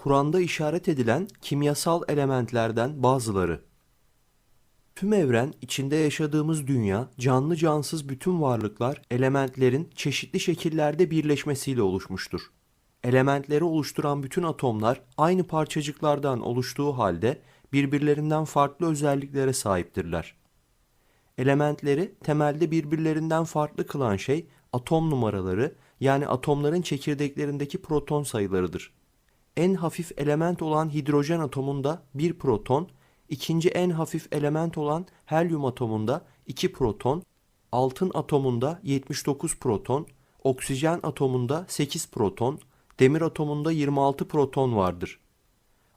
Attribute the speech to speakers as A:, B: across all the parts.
A: Kur'an'da işaret edilen kimyasal elementlerden bazıları. Tüm evren, içinde yaşadığımız dünya, canlı cansız bütün varlıklar elementlerin çeşitli şekillerde birleşmesiyle oluşmuştur. Elementleri oluşturan bütün atomlar aynı parçacıklardan oluştuğu halde birbirlerinden farklı özelliklere sahiptirler. Elementleri temelde birbirlerinden farklı kılan şey atom numaraları yani atomların çekirdeklerindeki proton sayılarıdır. En hafif element olan hidrojen atomunda bir proton, ikinci en hafif element olan helyum atomunda 2 proton, altın atomunda 79 proton, oksijen atomunda 8 proton, demir atomunda 26 proton vardır.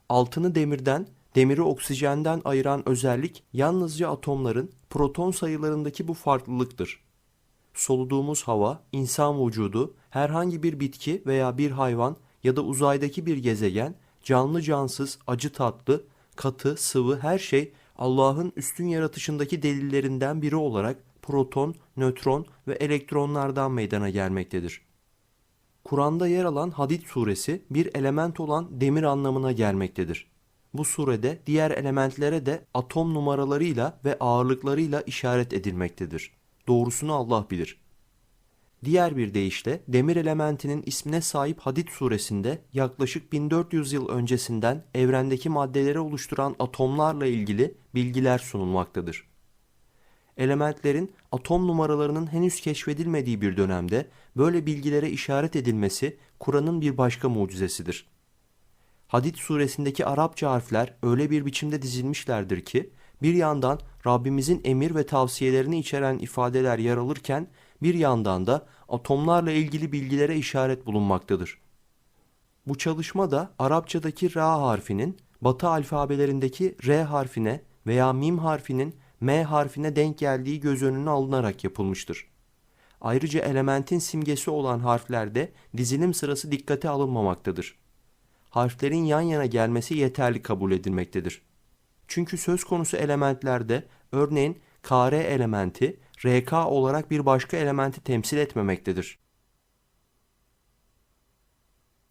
A: Altını demirden, demiri oksijenden ayıran özellik yalnızca atomların proton sayılarındaki bu farklılıktır. Soluduğumuz hava, insan vücudu, herhangi bir bitki veya bir hayvan ya da uzaydaki bir gezegen, canlı cansız, acı tatlı, katı, sıvı her şey Allah'ın üstün yaratışındaki delillerinden biri olarak proton, nötron ve elektronlardan meydana gelmektedir. Kur'an'da yer alan Hadid suresi bir element olan demir anlamına gelmektedir. Bu surede diğer elementlere de atom numaralarıyla ve ağırlıklarıyla işaret edilmektedir. Doğrusunu Allah bilir. Diğer bir deyişle demir elementinin ismine sahip Hadid suresinde yaklaşık 1400 yıl öncesinden evrendeki maddeleri oluşturan atomlarla ilgili bilgiler sunulmaktadır. Elementlerin atom numaralarının henüz keşfedilmediği bir dönemde böyle bilgilere işaret edilmesi Kur'an'ın bir başka mucizesidir. Hadid suresindeki Arapça harfler öyle bir biçimde dizilmişlerdir ki bir yandan Rabbimizin emir ve tavsiyelerini içeren ifadeler yer alırken bir yandan da atomlarla ilgili bilgilere işaret bulunmaktadır. Bu çalışma da Arapçadaki Ra harfinin Batı alfabelerindeki R harfine veya Mim harfinin M harfine denk geldiği göz önüne alınarak yapılmıştır. Ayrıca elementin simgesi olan harflerde dizilim sırası dikkate alınmamaktadır. Harflerin yan yana gelmesi yeterli kabul edilmektedir. Çünkü söz konusu elementlerde örneğin Kr elementi RK olarak bir başka elementi temsil etmemektedir.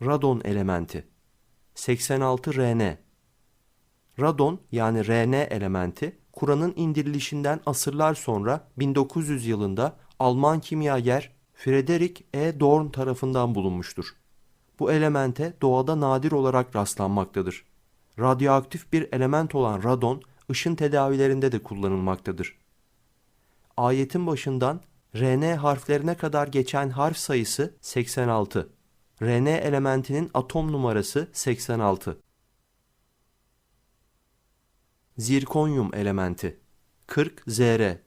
A: Radon elementi 86 Rn Radon yani Rn elementi Kur'an'ın indirilişinden asırlar sonra 1900 yılında Alman kimyager Friedrich E. Dorn tarafından bulunmuştur. Bu elemente doğada nadir olarak rastlanmaktadır. Radyoaktif bir element olan radon ışın tedavilerinde de kullanılmaktadır. Ayetin başından Rn harflerine kadar geçen harf sayısı 86. Rn elementinin atom numarası 86. Zirkonyum elementi 40 Zr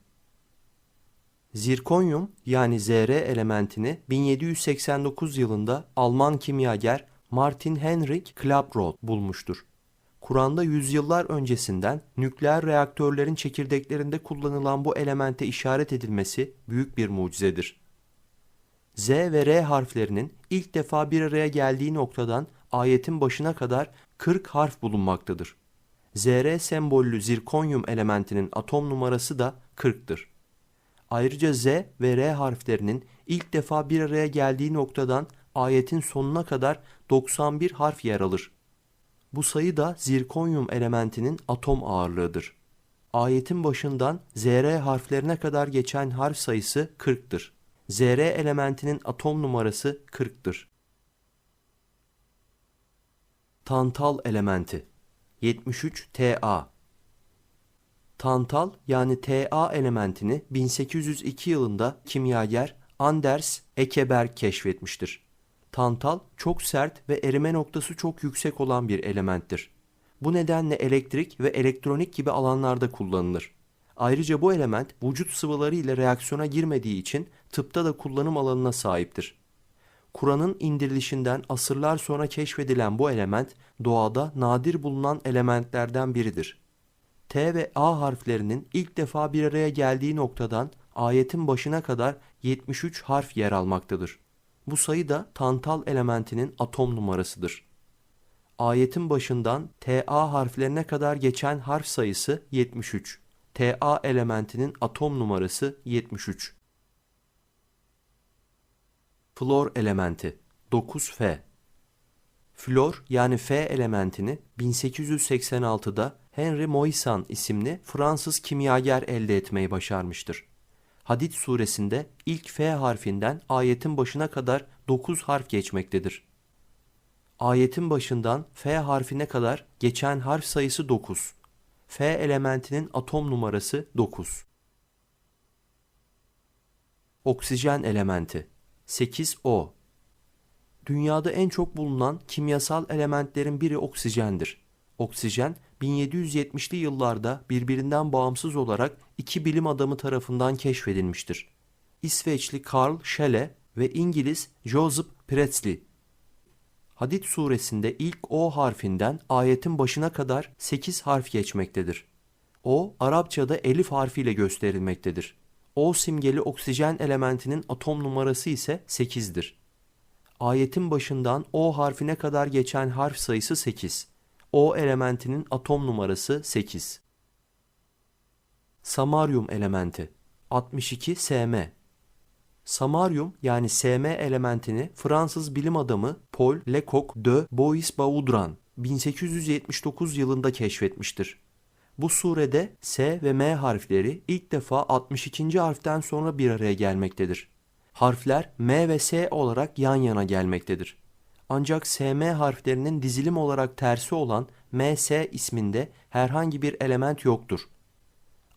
A: Zirkonyum yani Zr elementini 1789 yılında Alman kimyager Martin Henrik Klaproth bulmuştur. Kur'an'da yüzyıllar öncesinden nükleer reaktörlerin çekirdeklerinde kullanılan bu elemente işaret edilmesi büyük bir mucizedir. Z ve R harflerinin ilk defa bir araya geldiği noktadan ayetin başına kadar 40 harf bulunmaktadır. Zr sembollü zirkonyum elementinin atom numarası da 40'tır. Ayrıca Z ve R harflerinin ilk defa bir araya geldiği noktadan ayetin sonuna kadar 91 harf yer alır. Bu sayı da zirkonyum elementinin atom ağırlığıdır. Ayetin başından Zr harflerine kadar geçen harf sayısı 40'tır. Zr elementinin atom numarası 40'tır. Tantal elementi 73 Ta Tantal yani Ta elementini 1802 yılında kimyager Anders Ekeberg keşfetmiştir. Tantal çok sert ve erime noktası çok yüksek olan bir elementtir. Bu nedenle elektrik ve elektronik gibi alanlarda kullanılır. Ayrıca bu element vücut sıvıları ile reaksiyona girmediği için tıpta da kullanım alanına sahiptir. Kur'an'ın indirilişinden asırlar sonra keşfedilen bu element doğada nadir bulunan elementlerden biridir. T ve A harflerinin ilk defa bir araya geldiği noktadan ayetin başına kadar 73 harf yer almaktadır. Bu sayı da tantal elementinin atom numarasıdır. Ayetin başından Ta harflerine kadar geçen harf sayısı 73. Ta elementinin atom numarası 73. Flor elementi 9F Flor yani F elementini 1886'da Henry Moissan isimli Fransız kimyager elde etmeyi başarmıştır. Hadid suresinde ilk F harfinden ayetin başına kadar 9 harf geçmektedir. Ayetin başından F harfine kadar geçen harf sayısı 9. F elementinin atom numarası 9. Oksijen elementi 8O Dünyada en çok bulunan kimyasal elementlerin biri oksijendir. Oksijen 1770'li yıllarda birbirinden bağımsız olarak iki bilim adamı tarafından keşfedilmiştir. İsveçli Karl Schelle ve İngiliz Joseph Priestley. Hadid suresinde ilk O harfinden ayetin başına kadar 8 harf geçmektedir. O, Arapçada elif harfiyle gösterilmektedir. O simgeli oksijen elementinin atom numarası ise 8'dir. Ayetin başından O harfine kadar geçen harf sayısı 8. O elementinin atom numarası 8. Samaryum elementi 62 Sm Samaryum yani Sm elementini Fransız bilim adamı Paul Lecoq de Bois-Baudran 1879 yılında keşfetmiştir. Bu surede S ve M harfleri ilk defa 62. harften sonra bir araya gelmektedir. Harfler M ve S olarak yan yana gelmektedir. Ancak SM harflerinin dizilim olarak tersi olan MS isminde herhangi bir element yoktur.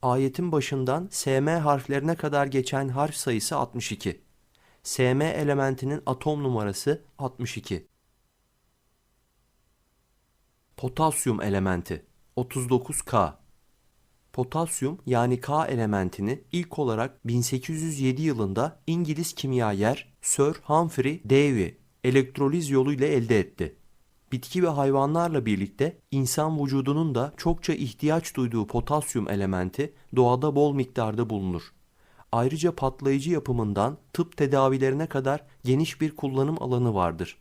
A: Ayetin başından SM harflerine kadar geçen harf sayısı 62. SM elementinin atom numarası 62. Potasyum elementi 39K Potasyum yani K elementini ilk olarak 1807 yılında İngiliz kimyager Sir Humphrey Davy elektroliz yoluyla elde etti. Bitki ve hayvanlarla birlikte insan vücudunun da çokça ihtiyaç duyduğu potasyum elementi doğada bol miktarda bulunur. Ayrıca patlayıcı yapımından tıp tedavilerine kadar geniş bir kullanım alanı vardır.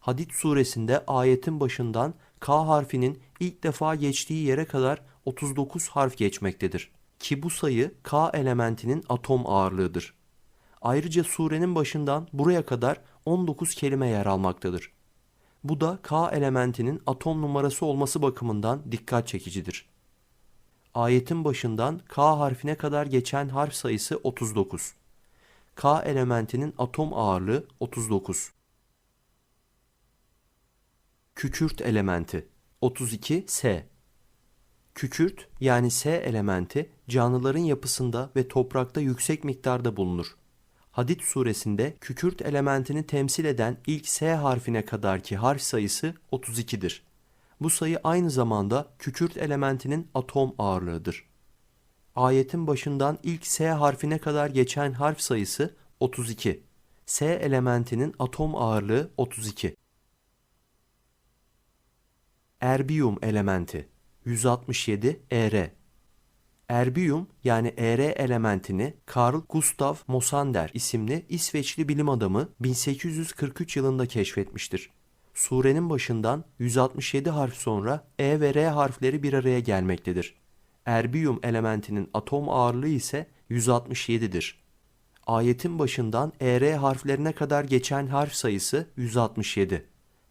A: Hadid suresinde ayetin başından K harfinin ilk defa geçtiği yere kadar 39 harf geçmektedir. Ki bu sayı K elementinin atom ağırlığıdır. Ayrıca surenin başından buraya kadar 19 kelime yer almaktadır. Bu da K elementinin atom numarası olması bakımından dikkat çekicidir. Ayetin başından K harfine kadar geçen harf sayısı 39. K elementinin atom ağırlığı 39. Kükürt elementi 32 S Kükürt yani S elementi canlıların yapısında ve toprakta yüksek miktarda bulunur. Hadid suresinde kükürt elementini temsil eden ilk S harfine kadarki harf sayısı 32'dir. Bu sayı aynı zamanda kükürt elementinin atom ağırlığıdır. Ayetin başından ilk S harfine kadar geçen harf sayısı 32. S elementinin atom ağırlığı 32. Erbiyum elementi 167 Er Erbiyum yani Er elementini Carl Gustav Mosander isimli İsveçli bilim adamı 1843 yılında keşfetmiştir. Surenin başından 167 harf sonra E ve R harfleri bir araya gelmektedir. Erbiyum elementinin atom ağırlığı ise 167'dir. Ayetin başından ER harflerine kadar geçen harf sayısı 167.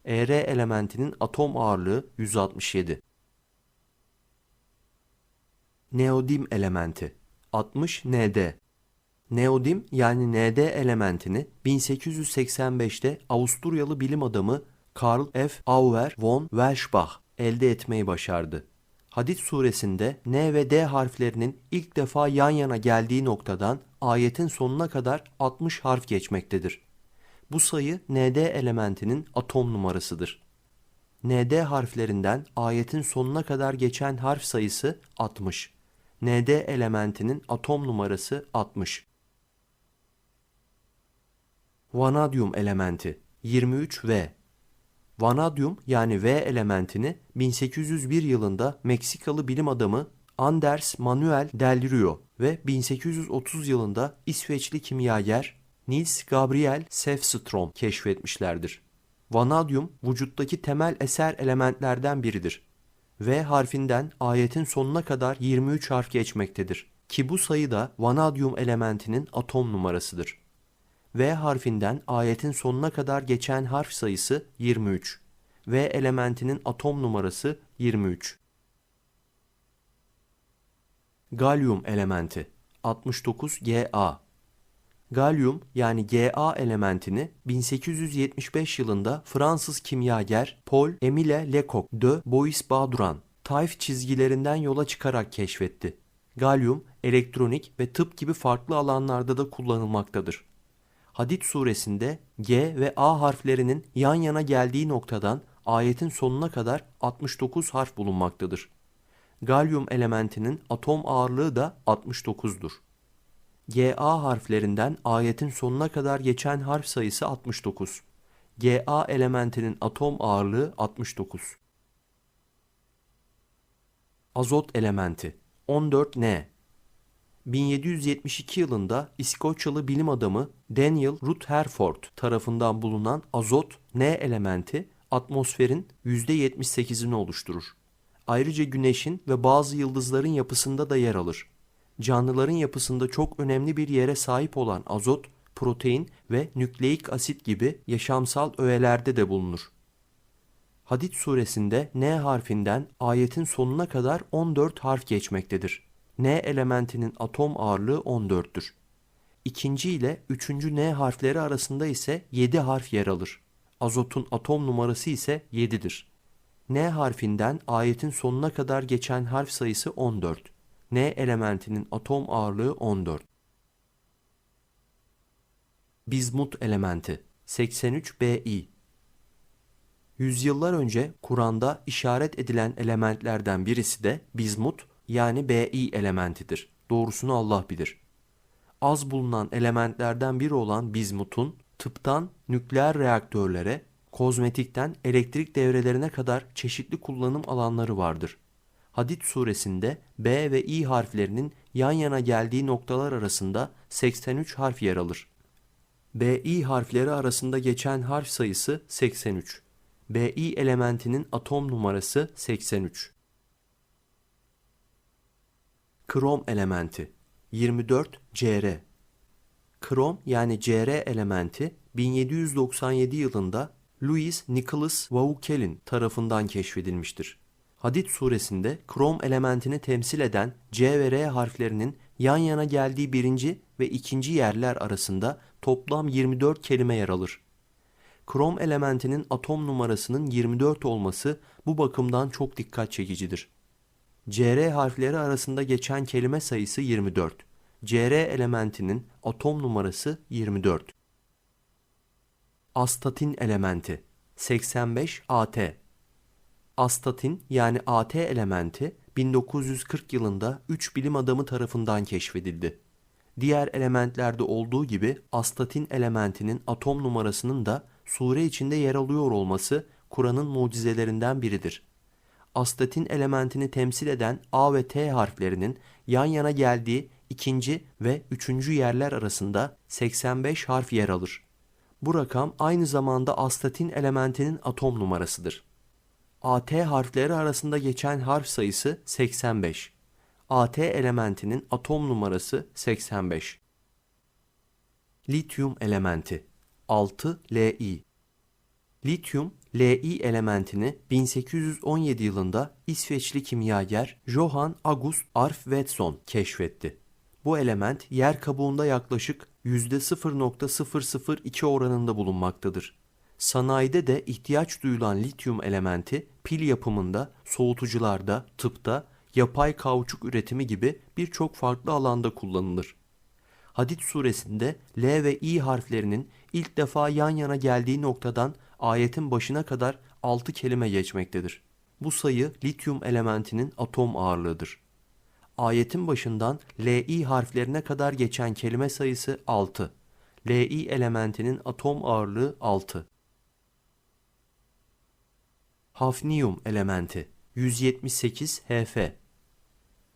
A: ER elementinin atom ağırlığı 167. Neodim elementi 60 Nd Neodim yani Nd elementini 1885'te Avusturyalı bilim adamı Karl F. Auer von Welschbach elde etmeyi başardı. Hadid suresinde N ve D harflerinin ilk defa yan yana geldiği noktadan ayetin sonuna kadar 60 harf geçmektedir. Bu sayı Nd elementinin atom numarasıdır. Nd harflerinden ayetin sonuna kadar geçen harf sayısı 60. Nd elementinin atom numarası 60. Vanadyum elementi 23V Vanadyum yani V elementini 1801 yılında Meksikalı bilim adamı Anders Manuel del Rio ve 1830 yılında İsveçli kimyager Niels Gabriel Säfström keşfetmişlerdir. Vanadyum vücuttaki temel eser elementlerden biridir. V harfinden ayetin sonuna kadar 23 harf geçmektedir. Ki bu sayı da vanadyum elementinin atom numarasıdır. V harfinden ayetin sonuna kadar geçen harf sayısı 23. V elementinin atom numarası 23. Galyum elementi 69 Ga. Galyum yani Ga elementini 1875 yılında Fransız kimyager Paul Emile Lecoq de Bois-Baduran tayf çizgilerinden yola çıkarak keşfetti. Galyum elektronik ve tıp gibi farklı alanlarda da kullanılmaktadır. Hadid suresinde G ve A harflerinin yan yana geldiği noktadan ayetin sonuna kadar 69 harf bulunmaktadır. Galyum elementinin atom ağırlığı da 69'dur. Ga harflerinden ayetin sonuna kadar geçen harf sayısı 69. Ga elementinin atom ağırlığı 69. Azot elementi 14N 1772 yılında İskoçyalı bilim adamı Daniel Rutherford tarafından bulunan azot N elementi atmosferin %78'ini oluşturur. Ayrıca güneşin ve bazı yıldızların yapısında da yer alır. Canlıların yapısında çok önemli bir yere sahip olan azot, protein ve nükleik asit gibi yaşamsal öğelerde de bulunur. Hadid suresinde N harfinden ayetin sonuna kadar 14 harf geçmektedir. N elementinin atom ağırlığı 14'tür. İkinci ile üçüncü N harfleri arasında ise 7 harf yer alır. Azotun atom numarası ise 7'dir. N harfinden ayetin sonuna kadar geçen harf sayısı 14. N elementinin atom ağırlığı 14. Bizmut elementi 83 Bi Yüzyıllar önce Kur'an'da işaret edilen elementlerden birisi de bizmut yani Bi elementidir. Doğrusunu Allah bilir. Az bulunan elementlerden biri olan bizmutun tıptan nükleer reaktörlere, kozmetikten elektrik devrelerine kadar çeşitli kullanım alanları vardır. Hadid suresinde B ve İ harflerinin yan yana geldiği noktalar arasında 83 harf yer alır. B, İ harfleri arasında geçen harf sayısı 83. Bi elementinin atom numarası 83. Krom elementi 24 Cr. Krom yani Cr elementi 1797 yılında Louis Nicholas Vauquelin tarafından keşfedilmiştir. Hadid suresinde krom elementini temsil eden C ve R harflerinin yan yana geldiği birinci ve ikinci yerler arasında toplam 24 kelime yer alır. Krom elementinin atom numarasının 24 olması bu bakımdan çok dikkat çekicidir. Cr harfleri arasında geçen kelime sayısı 24. Cr elementinin atom numarası 24. Astatin elementi 85 At. Astatin yani At elementi 1940 yılında 3 bilim adamı tarafından keşfedildi. Diğer elementlerde olduğu gibi astatin elementinin atom numarasının da sure içinde yer alıyor olması Kur'an'ın mucizelerinden biridir. Astatin elementini temsil eden A ve T harflerinin yan yana geldiği ikinci ve üçüncü yerler arasında 85 harf yer alır. Bu rakam aynı zamanda astatin elementinin atom numarasıdır. AT harfleri arasında geçen harf sayısı 85. AT elementinin atom numarası 85. Lityum elementi 6 Li. Lityum Li elementini 1817 yılında İsveçli kimyager Johann August Arfvedson keşfetti. Bu element yer kabuğunda yaklaşık %0.002 oranında bulunmaktadır. Sanayide de ihtiyaç duyulan lityum elementi pil yapımında, soğutucularda, tıpta, yapay kauçuk üretimi gibi birçok farklı alanda kullanılır. Hadid suresinde L ve İ harflerinin ilk defa yan yana geldiği noktadan ayetin başına kadar 6 kelime geçmektedir. Bu sayı lityum elementinin atom ağırlığıdır. Ayetin başından Li harflerine kadar geçen kelime sayısı 6. Li elementinin atom ağırlığı 6. Hafnium elementi 178 Hf.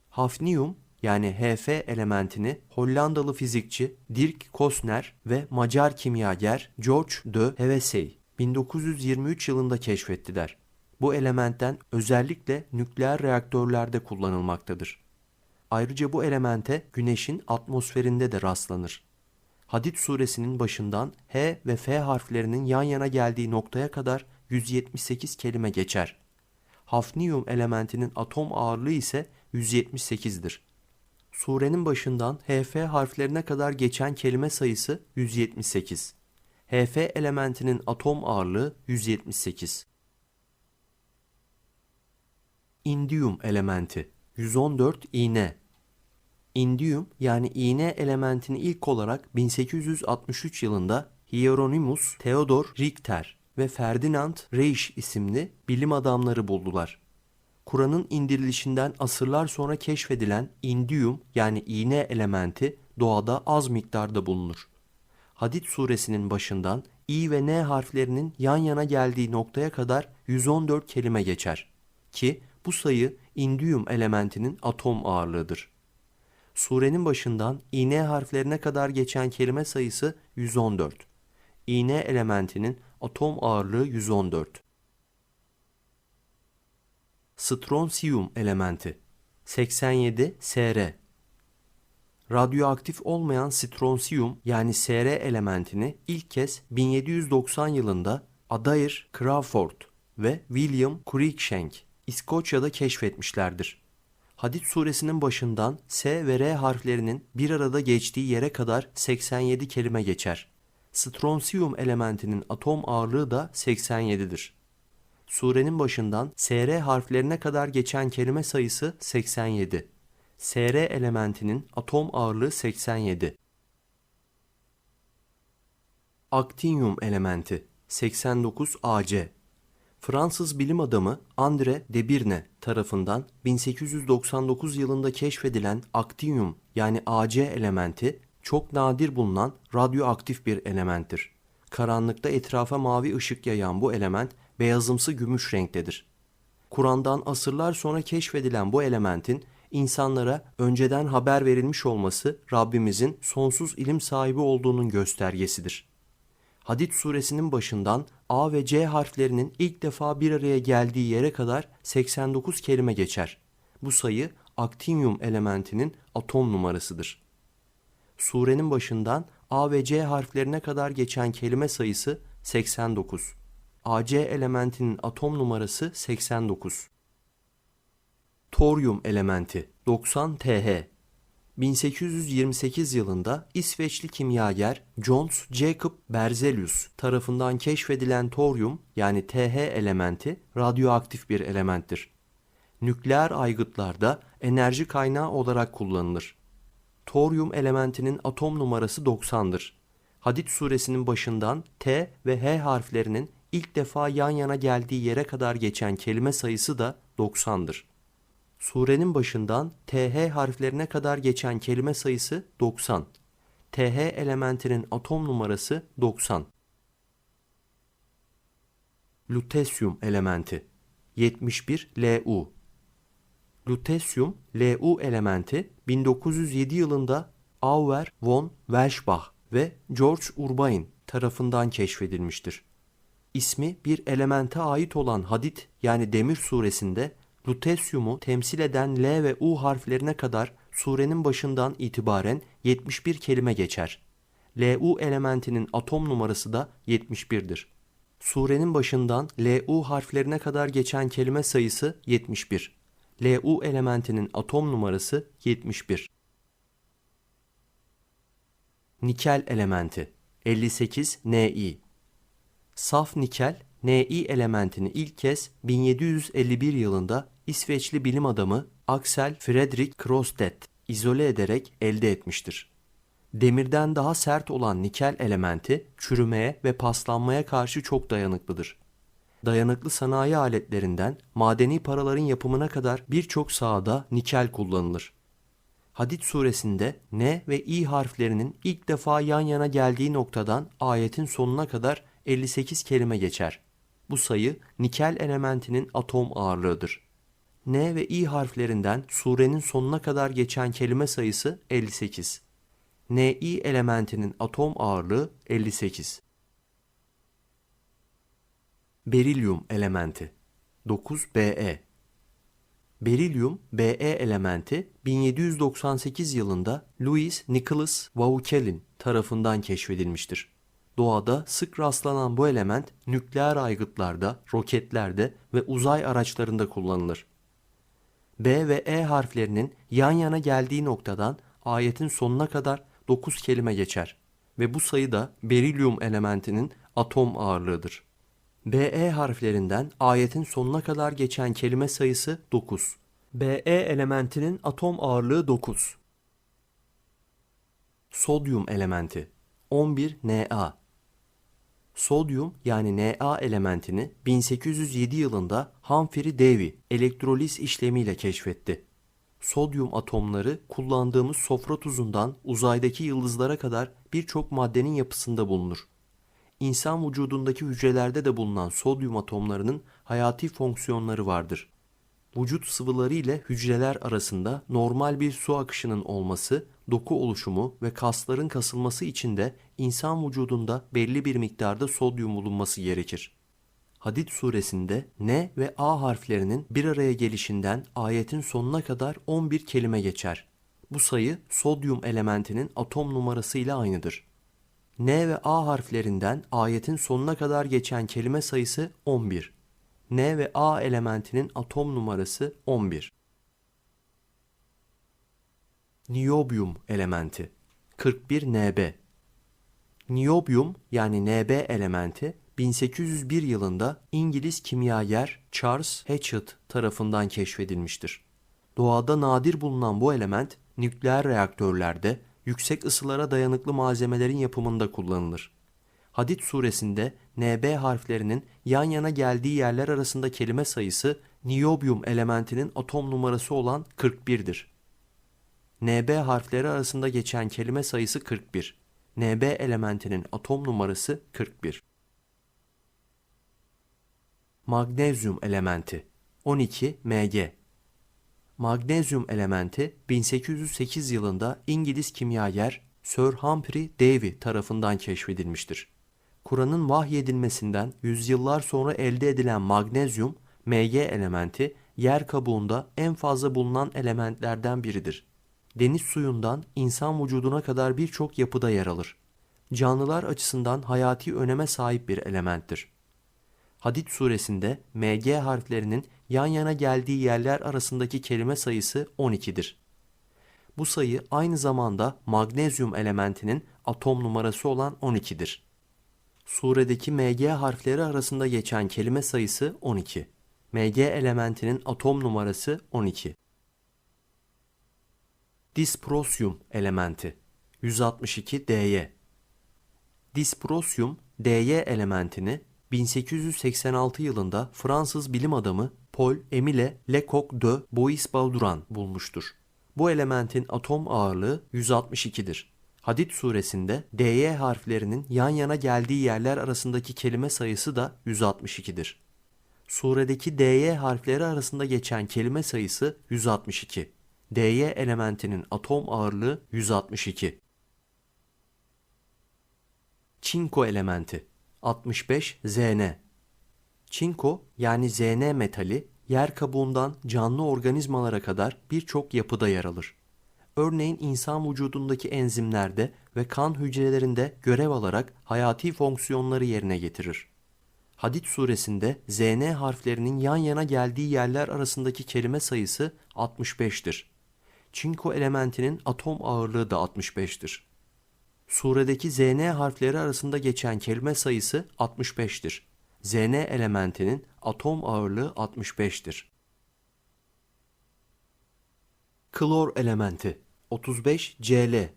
A: Hafnium yani Hf elementini Hollandalı fizikçi Dirk Kosner ve Macar kimyager George de Hevesey 1923 yılında keşfettiler. Bu elementten özellikle nükleer reaktörlerde kullanılmaktadır. Ayrıca bu elemente güneşin atmosferinde de rastlanır. Hadid suresinin başından H ve F harflerinin yan yana geldiği noktaya kadar 178 kelime geçer. Hafniyum elementinin atom ağırlığı ise 178'dir. Surenin başından HF harflerine kadar geçen kelime sayısı 178. HF elementinin atom ağırlığı 178. İndiyum elementi 114 iğne. İndiyum yani iğne elementini ilk olarak 1863 yılında Hieronymus Theodor Richter ve Ferdinand Reich isimli bilim adamları buldular. Kur'an'ın indirilişinden asırlar sonra keşfedilen indiyum yani iğne elementi doğada az miktarda bulunur. Hadid suresinin başından i ve n harflerinin yan yana geldiği noktaya kadar 114 kelime geçer ki bu sayı indiyum elementinin atom ağırlığıdır. Surenin başından iğne harflerine kadar geçen kelime sayısı 114. İğne elementinin atom ağırlığı 114. Stronsiyum elementi 87 Sr Radyoaktif olmayan stronsiyum yani Sr elementini ilk kez 1790 yılında Adair Crawford ve William Cruikshank İskoçya'da keşfetmişlerdir. Hadid suresinin başından S ve R harflerinin bir arada geçtiği yere kadar 87 kelime geçer. Stronsiyum elementinin atom ağırlığı da 87'dir. Surenin başından SR harflerine kadar geçen kelime sayısı 87. SR elementinin atom ağırlığı 87. Aktinyum elementi 89 AC Fransız bilim adamı André de Birne tarafından 1899 yılında keşfedilen aktinyum yani AC elementi çok nadir bulunan radyoaktif bir elementtir. Karanlıkta etrafa mavi ışık yayan bu element beyazımsı gümüş renktedir. Kur'an'dan asırlar sonra keşfedilen bu elementin insanlara önceden haber verilmiş olması Rabbimizin sonsuz ilim sahibi olduğunun göstergesidir. Hadid suresinin başından A ve C harflerinin ilk defa bir araya geldiği yere kadar 89 kelime geçer. Bu sayı aktinyum elementinin atom numarasıdır. Surenin başından A ve C harflerine kadar geçen kelime sayısı 89. AC elementinin atom numarası 89. Toryum elementi 90 TH 1828 yılında İsveçli kimyager Jones Jacob Berzelius tarafından keşfedilen toryum yani TH elementi radyoaktif bir elementtir. Nükleer aygıtlarda enerji kaynağı olarak kullanılır. Toryum elementinin atom numarası 90'dır. Hadid suresinin başından T ve H harflerinin ilk defa yan yana geldiği yere kadar geçen kelime sayısı da 90'dır. Surenin başından TH harflerine kadar geçen kelime sayısı 90. TH elementinin atom numarası 90. Lutesyum elementi 71 Lu Lutesyum Lu elementi 1907 yılında Auer von Welschbach ve George Urbain tarafından keşfedilmiştir. İsmi bir elemente ait olan hadid yani demir suresinde lutesyumu temsil eden L ve U harflerine kadar surenin başından itibaren 71 kelime geçer. Lu elementinin atom numarası da 71'dir. Surenin başından Lu harflerine kadar geçen kelime sayısı 71. Lu elementinin atom numarası 71. Nikel elementi 58 Ni Saf nikel Ni elementini ilk kez 1751 yılında İsveçli bilim adamı Axel Fredrik Krostedt izole ederek elde etmiştir. Demirden daha sert olan nikel elementi çürümeye ve paslanmaya karşı çok dayanıklıdır. Dayanıklı sanayi aletlerinden madeni paraların yapımına kadar birçok sahada nikel kullanılır. Hadid suresinde N ve İ harflerinin ilk defa yan yana geldiği noktadan ayetin sonuna kadar 58 kelime geçer. Bu sayı nikel elementinin atom ağırlığıdır. N ve İ harflerinden surenin sonuna kadar geçen kelime sayısı 58. Ni elementinin atom ağırlığı 58. Berilyum elementi 9Be Berilyum Be elementi 1798 yılında Louis Nicholas Vauquelin tarafından keşfedilmiştir. Doğada sık rastlanan bu element nükleer aygıtlarda, roketlerde ve uzay araçlarında kullanılır. B ve E harflerinin yan yana geldiği noktadan ayetin sonuna kadar 9 kelime geçer ve bu sayı da berilyum elementinin atom ağırlığıdır. BE harflerinden ayetin sonuna kadar geçen kelime sayısı 9. BE elementinin atom ağırlığı 9. Sodyum elementi 11 Na. Sodyum yani Na elementini 1807 yılında Humphrey Davy elektroliz işlemiyle keşfetti. Sodyum atomları kullandığımız sofra tuzundan uzaydaki yıldızlara kadar birçok maddenin yapısında bulunur. İnsan vücudundaki hücrelerde de bulunan sodyum atomlarının hayati fonksiyonları vardır. Vücut sıvıları ile hücreler arasında normal bir su akışının olması, doku oluşumu ve kasların kasılması için de insan vücudunda belli bir miktarda sodyum bulunması gerekir. Hadid suresinde N ve A harflerinin bir araya gelişinden ayetin sonuna kadar 11 kelime geçer. Bu sayı sodyum elementinin atom numarası ile aynıdır. N ve A harflerinden ayetin sonuna kadar geçen kelime sayısı 11. N ve A elementinin atom numarası 11. Niyobyum elementi 41 Nb Niyobyum yani Nb elementi 1801 yılında İngiliz kimyager Charles Hatchett tarafından keşfedilmiştir. Doğada nadir bulunan bu element nükleer reaktörlerde yüksek ısılara dayanıklı malzemelerin yapımında kullanılır. Hadid suresinde NB harflerinin yan yana geldiği yerler arasında kelime sayısı niyobyum elementinin atom numarası olan 41'dir. NB harfleri arasında geçen kelime sayısı 41. NB elementinin atom numarası 41. Magnezyum elementi 12 Mg Magnezyum elementi 1808 yılında İngiliz kimyager Sir Humphrey Davy tarafından keşfedilmiştir. Kur'an'ın vahyedilmesinden yüzyıllar sonra elde edilen magnezyum, Mg elementi yer kabuğunda en fazla bulunan elementlerden biridir. Deniz suyundan insan vücuduna kadar birçok yapıda yer alır. Canlılar açısından hayati öneme sahip bir elementtir. Hadid suresinde Mg harflerinin yan yana geldiği yerler arasındaki kelime sayısı 12'dir. Bu sayı aynı zamanda magnezyum elementinin atom numarası olan 12'dir. Suredeki Mg harfleri arasında geçen kelime sayısı 12. Mg elementinin atom numarası 12. Disprosyum elementi 162 Dy Disprosyum Dy elementini 1886 yılında Fransız bilim adamı Paul Emile Lecoq de Bois-Baudran bulmuştur. Bu elementin atom ağırlığı 162'dir. Hadid suresinde Dy harflerinin yan yana geldiği yerler arasındaki kelime sayısı da 162'dir. Suredeki Dy harfleri arasında geçen kelime sayısı 162. Dy elementinin atom ağırlığı 162. Çinko elementi 65 Zn Çinko yani Zn metali yer kabuğundan canlı organizmalara kadar birçok yapıda yer alır. Örneğin insan vücudundaki enzimlerde ve kan hücrelerinde görev alarak hayati fonksiyonları yerine getirir. Hadid suresinde Zn harflerinin yan yana geldiği yerler arasındaki kelime sayısı 65'tir. Çinko elementinin atom ağırlığı da 65'tir. Suredeki Zn harfleri arasında geçen kelime sayısı 65'tir. Zn elementinin atom ağırlığı 65'tir. Klor elementi 35 Cl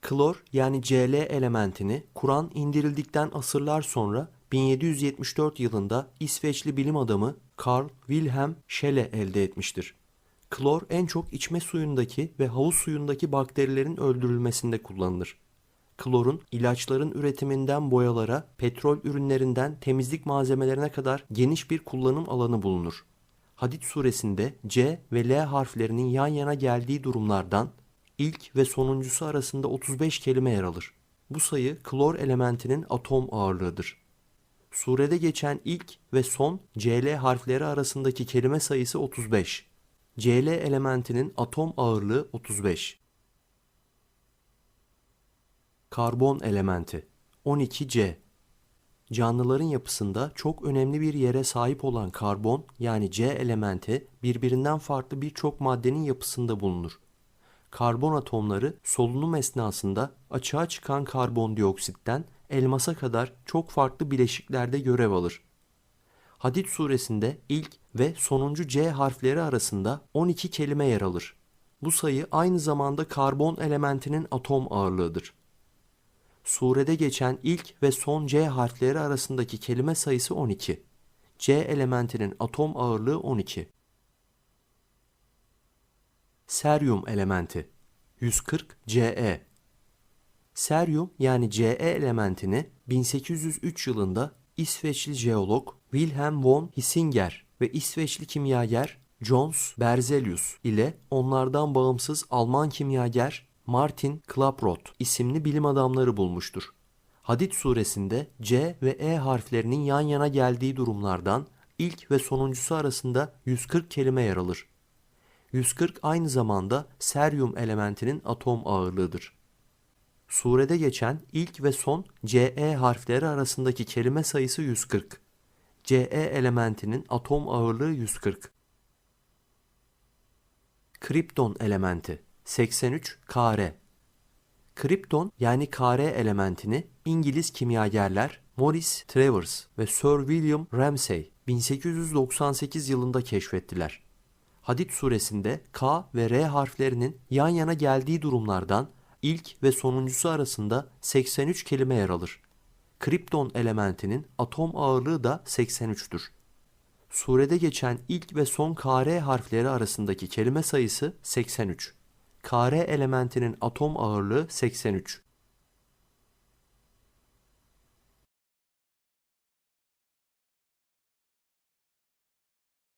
A: Klor yani Cl elementini Kur'an indirildikten asırlar sonra 1774 yılında İsveçli bilim adamı Carl Wilhelm Schelle elde etmiştir. Klor en çok içme suyundaki ve havuz suyundaki bakterilerin öldürülmesinde kullanılır. Klorun ilaçların üretiminden boyalara, petrol ürünlerinden temizlik malzemelerine kadar geniş bir kullanım alanı bulunur. Hadid suresinde C ve L harflerinin yan yana geldiği durumlardan ilk ve sonuncusu arasında 35 kelime yer alır. Bu sayı klor elementinin atom ağırlığıdır. Surede geçen ilk ve son Cl harfleri arasındaki kelime sayısı 35. Cl elementinin atom ağırlığı 35. Karbon elementi 12C. Canlıların yapısında çok önemli bir yere sahip olan karbon yani C elementi birbirinden farklı birçok maddenin yapısında bulunur. Karbon atomları solunum esnasında açığa çıkan karbondioksitten elmasa kadar çok farklı bileşiklerde görev alır. Hadid suresinde ilk ve sonuncu C harfleri arasında 12 kelime yer alır. Bu sayı aynı zamanda karbon elementinin atom ağırlığıdır. Surede geçen ilk ve son C harfleri arasındaki kelime sayısı 12. C elementinin atom ağırlığı 12. Seryum elementi 140 Ce Seryum yani Ce elementini 1803 yılında İsveçli jeolog Wilhelm von Hisinger ve İsveçli kimyager Jones Berzelius ile onlardan bağımsız Alman kimyager Martin Klaproth isimli bilim adamları bulmuştur. Hadid suresinde C ve E harflerinin yan yana geldiği durumlardan ilk ve sonuncusu arasında 140 kelime yer alır. 140 aynı zamanda seryum elementinin atom ağırlığıdır. Surede geçen ilk ve son CE harfleri arasındaki kelime sayısı 140. Ce elementinin atom ağırlığı 140. Kripton elementi 83 Kr. Kripton yani Kr elementini İngiliz kimyagerler Morris Travers ve Sir William Ramsay 1898 yılında keşfettiler. Hadid suresinde K ve R harflerinin yan yana geldiği durumlardan ilk ve sonuncusu arasında 83 kelime yer alır. Kripton elementinin atom ağırlığı da 83'tür. Surede geçen ilk ve son KR harfleri arasındaki kelime sayısı 83. KR elementinin atom ağırlığı 83.